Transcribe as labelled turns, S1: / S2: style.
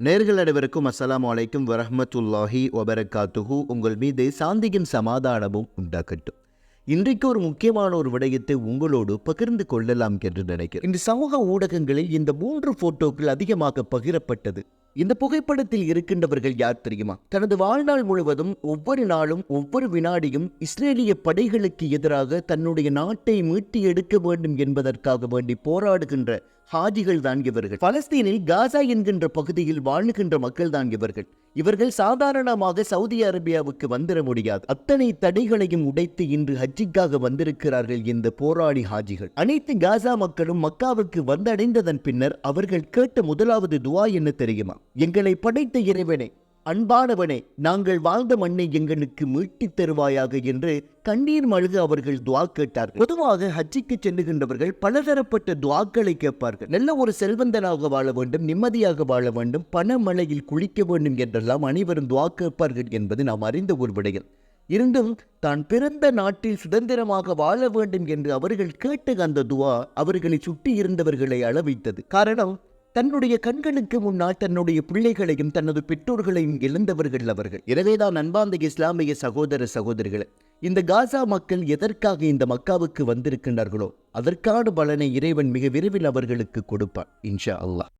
S1: நேர்கள் அனைவருக்கும் அஸ்லாம் வலைக்கும் வரஹ்மத்துல்லாஹி ஒபரகாத்துஹு உங்கள் மீது சாந்தியும் சமாதானமும் உண்டாக்கட்டும் இன்றைக்கு ஒரு முக்கியமான ஒரு விடயத்தை உங்களோடு பகிர்ந்து கொள்ளலாம் என்று நினைக்கிறேன். இந்த சமூக ஊடகங்களில் இந்த மூன்று போட்டோக்கள் அதிகமாக பகிரப்பட்டது. இந்த புகைப்படத்தில் இருக்கின்றவர்கள் யார் தெரியுமா? தனது வாழ்நாள் முழுவதும் ஒவ்வொரு நாளும் ஒவ்வொரு வினாடியும் இஸ்ரேலிய படைகளுக்கு எதிராக தன்னுடைய நாட்டை மீட்டி எடுக்க வேண்டும் என்பதற்காக வேண்டி போராடுகின்ற ஹாஜிகள் தான் இவர்கள். பலஸ்தீனில் காசா என்கின்ற பகுதியில் வாழ்கின்ற மக்கள் தான் இவர்கள். இவர்கள் சாதாரணமாக சவுதி அரேபியாவுக்கு வந்துட முடியாது. அத்தனை தடைகளையும் உடைத்து இன்று ஹஜ்ஜிக்காக வந்திருக்கிறார்கள் இந்த போராளி ஹாஜிகள். அனைத்து காசா மக்களும் மக்காவுக்கு வந்தடைந்ததன் பின்னர் அவர்கள் கேட்ட முதலாவது துவா என்ன தெரியுமா? எங்களை படைத்த இறைவனே அன்பானவனே நாங்கள் வாழ்ந்த மண்ணை எங்களுக்கு மீட்டித் தருவாயாக என்று கண்ணீர் மழுக அவர்கள் துவா கேட்டார் பொதுவாக ஹஜ்ஜிக்கு செல்லுகின்றவர்கள் பலதரப்பட்ட துவாக்களை கேட்பார்கள். நல்ல ஒரு செல்வந்தனாக வாழ வேண்டும் நிம்மதியாக வாழ வேண்டும் பணமழையில் குளிக்க வேண்டும் என்றெல்லாம் அனைவரும் துவா கேட்பார்கள் என்பது நாம் அறிந்த ஒரு விடயம். இருந்தும் தான் பிறந்த நாட்டில் சுதந்திரமாக வாழ வேண்டும் என்று அவர்கள் கேட்ட அந்த துவா அவர்களை சுற்றி இருந்தவர்களை அளவைத்தது. காரணம் தன்னுடைய கண்களுக்கு முன்னால் தன்னுடைய பிள்ளைகளையும் தனது பெற்றோர்களையும் இழந்தவர்கள் அவர்கள். எனவேதான் அன்பாந்த இஸ்லாமிய சகோதர சகோதரிகள் இந்த காசா மக்கள் எதற்காக இந்த மக்காவுக்கு வந்திருக்கின்றார்களோ அதற்கான பலனை இறைவன் மிக விரைவில் அவர்களுக்கு கொடுப்பான் இன்ஷா அல்லாஹ்.